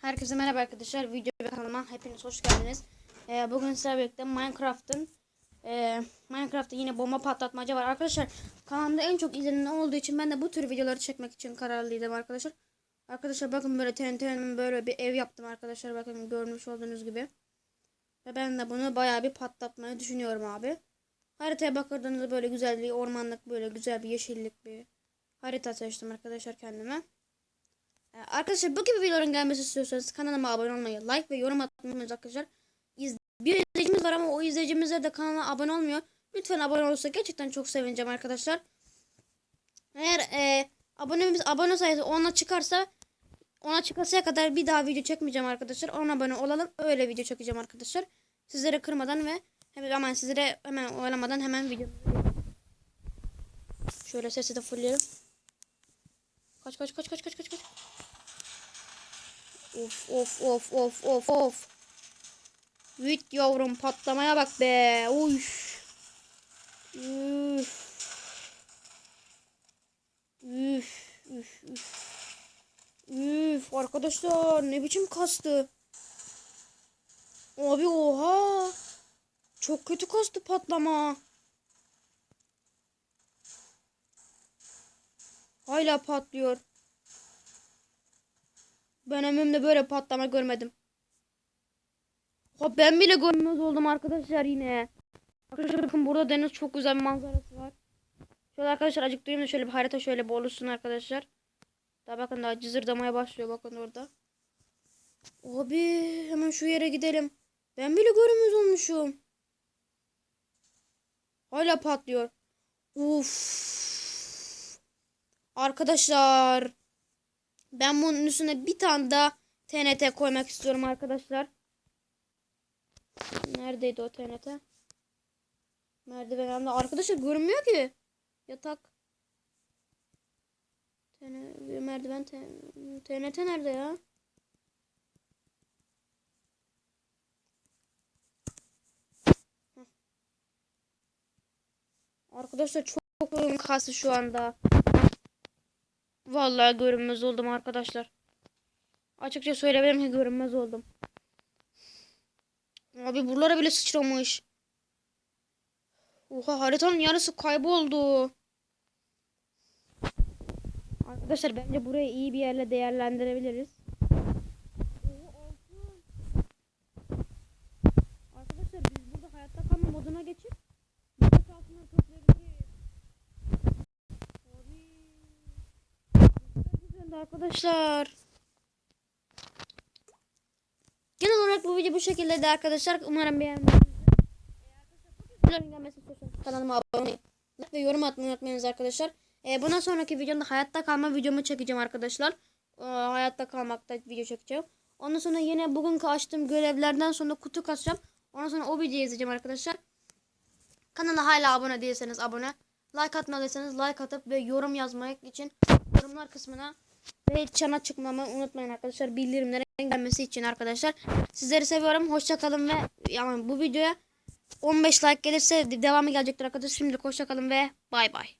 Herkese merhaba arkadaşlar. Video ve kanalıma hepiniz hoş geldiniz. Ee, bugün sizlerle birlikte Minecraft'ın e, Minecraft'ta yine bomba patlatmaca var. Arkadaşlar kanalımda en çok izlenen olduğu için ben de bu tür videoları çekmek için kararlıydım arkadaşlar. Arkadaşlar bakın böyle TNT'nin böyle bir ev yaptım arkadaşlar. Bakın görmüş olduğunuz gibi. Ve ben de bunu bayağı bir patlatmayı düşünüyorum abi. Haritaya bakırdığınızda böyle güzel bir ormanlık böyle güzel bir yeşillik bir harita seçtim arkadaşlar kendime. Ee, Arkadaşlar bu gibi videoların gelmesi istiyorsanız kanalıma abone olmayı, like ve yorum atmayı unutmayın arkadaşlar. Bir izleyicimiz var ama o izleyicimize de kanala abone olmuyor. Lütfen abone olursa gerçekten çok sevineceğim arkadaşlar. Eğer e, abonemiz abone sayısı ona çıkarsa ona çıkasıya kadar bir daha video çekmeyeceğim arkadaşlar. Ona abone olalım. Öyle video çekeceğim arkadaşlar. Sizlere kırmadan ve hemen sizlere hemen oyalamadan hemen video. Şöyle sesi de fullleyelim. Kaç kaç kaç kaç kaç kaç kaç. Of of of of of of. Vit yavrum patlamaya bak be. Uy. Üf. Üf. Üf. Üf. Üf. Arkadaşlar ne biçim kastı. Abi oha. Çok kötü kastı patlama. Hala patlıyor. Ben ömrümde böyle patlama görmedim. Ha ben bile görmez oldum arkadaşlar yine. Arkadaşlar bakın burada deniz çok güzel bir manzarası var. Şöyle arkadaşlar acık durayım da şöyle bir harita şöyle bir oluşsun arkadaşlar. Daha bakın daha cızırdamaya başlıyor bakın orada. Abi hemen şu yere gidelim. Ben bile görmez olmuşum. Hala patlıyor. Uf. Arkadaşlar. Ben bunun üstüne bir tane daha TNT koymak istiyorum arkadaşlar. Neredeydi o TNT? Merdiven. Arkadaşlar görünmüyor ki. Yatak. TN merdiven TNT nerede ya? Arkadaşlar çok oyun kası şu anda. Vallahi görünmez oldum arkadaşlar. Açıkça söyleyebilirim ki görünmez oldum. Abi buralara bile sıçramış. Oha haritanın yarısı kayboldu. Arkadaşlar bence burayı iyi bir yerle değerlendirebiliriz. Oha, altın. Arkadaşlar biz burada hayatta kalma moduna geçip buradaki altınları toplayabiliriz. Abi. Çok güzeldi arkadaşlar. Genel olarak bu video bu şekildeydi arkadaşlar. Umarım beğenmişsinizdir. Kanalıma abone olmayı ve yorum atmayı unutmayınız arkadaşlar. Ee, bundan sonraki videomda hayatta kalma videomu çekeceğim arkadaşlar. Ee, hayatta kalmakta video çekeceğim. Ondan sonra yine bugünkü açtığım görevlerden sonra kutu kasacağım. Ondan sonra o videoyu izleyeceğim arkadaşlar. Kanala hala abone değilseniz abone. Like atmadıysanız like atıp ve yorum yazmak için yorumlar kısmına ve çana çıkmamı unutmayın arkadaşlar. Bildirimlerin gelmesi için arkadaşlar. Sizleri seviyorum. Hoşçakalın ve yani bu videoya 15 like gelirse devamı gelecektir arkadaşlar. Şimdi hoşçakalın ve bay bay.